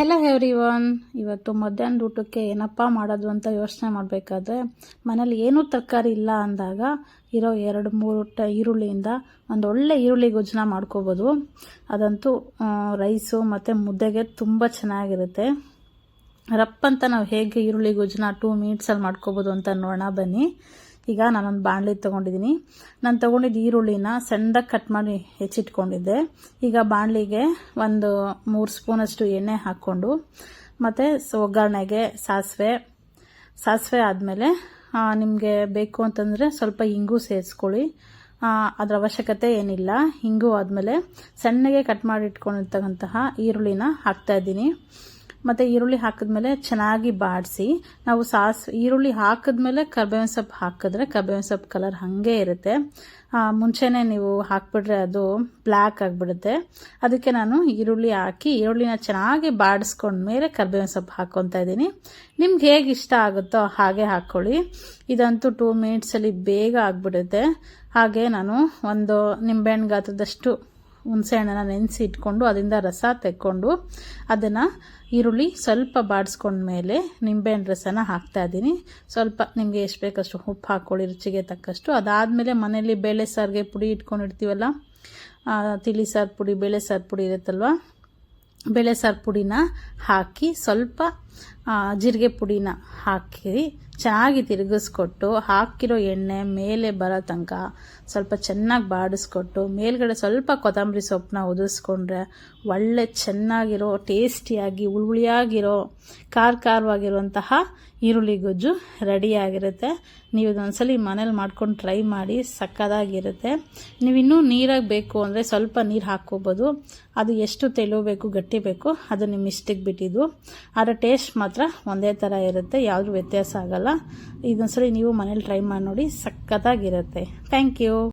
Hello every one ಇವತ್ತು ಮಧ್ಯಾಹ್ನದ ಊಟಕ್ಕೆ ಏನಪ್ಪ ಮಾಡೋದು ಅಂತ ಯೋಚನೆ ಮಾಡಬೇಕಾದ್ರೆ, ಮನೇಲಿ ಏನೂ ತರಕಾರಿ ಇಲ್ಲ ಅಂದಾಗ ಇರೋ ಎರಡು ಮೂರು ಟ ಈರುಳ್ಳಿಯಿಂದ ಒಂದು ಒಳ್ಳೆ ಈರುಳ್ಳಿ ಗೊಜ್ಜನ ಮಾಡ್ಕೋಬೋದು. ಅದಂತೂ ರೈಸು ಮತ್ತು ಮುದ್ದೆಗೆ ತುಂಬ ಚೆನ್ನಾಗಿರುತ್ತೆ. ರಪ್ಪಂತ ನಾವು ಹೇಗೆ ಈರುಳ್ಳಿ ಗೊಜ್ಜನ ಟೂ ಮಿನಿಟ್ಸಲ್ಲಿ ಮಾಡ್ಕೋಬೋದು ಅಂತ ನೋಡೋಣ ಬನ್ನಿ. ಈಗ ನಾನೊಂದು ಬಾಣಲಿ ತೊಗೊಂಡಿದ್ದೀನಿ ನಾನು ತೊಗೊಂಡಿದ್ದು ಈರುಳ್ಳಿನ ಸಣ್ಣದಾಗಿ ಕಟ್ ಮಾಡಿ ಹೆಚ್ಚಿಟ್ಕೊಂಡಿದ್ದೆ. ಈಗ ಬಾಣಲಿಗೆ ಒಂದು ಮೂರು ಸ್ಪೂನಷ್ಟು ಎಣ್ಣೆ ಹಾಕ್ಕೊಂಡು, ಮತ್ತು ಒಗ್ಗರಣೆಗೆ ಸಾಸಿವೆ. ಸಾಸಿವೆ ಆದಮೇಲೆ ನಿಮಗೆ ಬೇಕು ಅಂತಂದರೆ ಸ್ವಲ್ಪ ಇಂಗು ಸೇರಿಸ್ಕೊಳ್ಳಿ. ಅದರ ಅವಶ್ಯಕತೆ ಏನಿಲ್ಲ. ಹಿಂಗು ಆದಮೇಲೆ ಸಣ್ಣಗೆ ಕಟ್ ಮಾಡಿಟ್ಕೊಂಡಿರ್ತಕ್ಕಂತಹ ಈರುಳ್ಳಿನ ಹಾಕ್ತಾ ಇದ್ದೀನಿ. ಮತ್ತು ಈರುಳ್ಳಿ ಹಾಕಿದ್ಮೇಲೆ ಚೆನ್ನಾಗಿ ಬಾಡಿಸಿ, ನಾವು ಸಾಸ್, ಈರುಳ್ಳಿ ಹಾಕಿದ್ಮೇಲೆ ಕರ್ಬೇವಿನ ಸೊಪ್ಪು ಹಾಕಿದ್ರೆ ಕರ್ಬೇವಿನ ಸೊಪ್ಪು ಕಲರ್ ಹಾಗೆ ಇರುತ್ತೆ. ಮುಂಚೆನೇ ನೀವು ಹಾಕ್ಬಿಟ್ರೆ ಅದು ಬ್ಲ್ಯಾಕ್ ಆಗಿಬಿಡುತ್ತೆ. ಅದಕ್ಕೆ ನಾನು ಈರುಳ್ಳಿ ಹಾಕಿ, ಈರುಳ್ಳಿನ ಚೆನ್ನಾಗಿ ಬಾಡಿಸ್ಕೊಂಡ್ಮೇಲೆ ಕರ್ಬೇವಿನ ಸೊಪ್ಪು ಹಾಕ್ಕೊತಾ ಇದ್ದೀನಿ. ನಿಮ್ಗೆ ಹೇಗೆ ಇಷ್ಟ ಆಗುತ್ತೋ ಹಾಗೆ ಹಾಕ್ಕೊಳ್ಳಿ ಇದಂತೂ ಟೂ ಮಿನಿಟ್ಸಲ್ಲಿ ಬೇಗ ಆಗಿಬಿಡುತ್ತೆ. ಹಾಗೆ ನಾನು ಒಂದು ನಿಂಬೆಹಣ್ಣು ಗಾತ್ರದಷ್ಟು ಹುಣಸೆಹಣ್ಣನ್ನ ನೆನೆಸಿ ಇಟ್ಕೊಂಡು ಅದರಿಂದ ರಸ ತೆಕ್ಕೊಂಡು ಅದನ್ನು ಈರುಳ್ಳಿ ಸ್ವಲ್ಪ ಬಾಡಿಸ್ಕೊಂಡ್ಮೇಲೆ ನಿಂಬೆಹಣ್ಣು ರಸನ ಹಾಕ್ತಾ ಇದ್ದೀನಿ. ಸ್ವಲ್ಪ ನಿಮಗೆ ಎಷ್ಟು ಬೇಕಷ್ಟು ಉಪ್ಪು ಹಾಕ್ಕೊಳ್ಳಿ, ರುಚಿಗೆ ತಕ್ಕಷ್ಟು. ಅದಾದಮೇಲೆ ಮನೇಲಿ ಬೇಳೆ ಸಾರಿಗೆ ಪುಡಿ ಇಟ್ಕೊಂಡಿರ್ತೀವಲ್ಲ ತಿಳಿ ಸಾರು ಪುಡಿ, ಬೇಳೆ ಸಾರು ಪುಡಿ ಇರುತ್ತಲ್ವ? ಬೇಳೆ ಸಾರು ಪುಡಿನ ಹಾಕಿ ಸ್ವಲ್ಪ ಜೀರಿಗೆ ಪುಡಿನ ಹಾಕಿ ಚೆನ್ನಾಗಿ ತಿರುಗಿಸ್ಕೊಟ್ಟು ಹಾಕಿರೋ ಎಣ್ಣೆ ಮೇಲೆ ಬರೋ ತನಕ ಸ್ವಲ್ಪ ಚೆನ್ನಾಗಿ ಬಾಡಿಸ್ಕೊಟ್ಟು ಮೇಲ್ಗಡೆ ಸ್ವಲ್ಪ ಕೊತ್ತಂಬರಿ ಸೊಪ್ಪನ್ನ ಉದುರಿಸ್ಕೊಂಡ್ರೆ ಒಳ್ಳೆ ಚೆನ್ನಾಗಿರೋ, ಟೇಸ್ಟಿಯಾಗಿ ಹುಳಿಯಾಗಿರೋ ಖಾರ ಖಾರವಾಗಿರುವಂತಹ ಈರುಳ್ಳಿ ಗೊಜ್ಜು ರೆಡಿಯಾಗಿರುತ್ತೆ ನೀವು ಇದೊಂದ್ಸಲಿ ಮನೇಲಿ ಮಾಡ್ಕೊಂಡು ಟ್ರೈ ಮಾಡಿ, ಸಕ್ಕದಾಗಿರುತ್ತೆ. ನೀವು ಇನ್ನೂ ನೀರಾಗಿ ಬೇಕು ಅಂದರೆ ಸ್ವಲ್ಪ ನೀರು ಹಾಕ್ಕೋಬೋದು. ಅದು ಎಷ್ಟು ತೆಳು ಬೇಕು ಗಟ್ಟಿ ಬೇಕು, ಅದು ನಿಮ್ಮ ಇಷ್ಟಕ್ಕೆ ಬಿಟ್ಟಿದ್ದು. ಅದರ ಟೇಸ್ಟ್ ಮಾತ್ರ ಒಂದೇ ಥರ ಇರುತ್ತೆ, ಯಾವುದೂ ವ್ಯತ್ಯಾಸ ಆಗಲ್ಲ. ಇದೊಂದ್ಸಲಿ ನೀವು ಮನೇಲಿ ಟ್ರೈ ಮಾಡಿ ನೋಡಿ ಸಖತ್ತಾಗಿರುತ್ತೆ. Thank you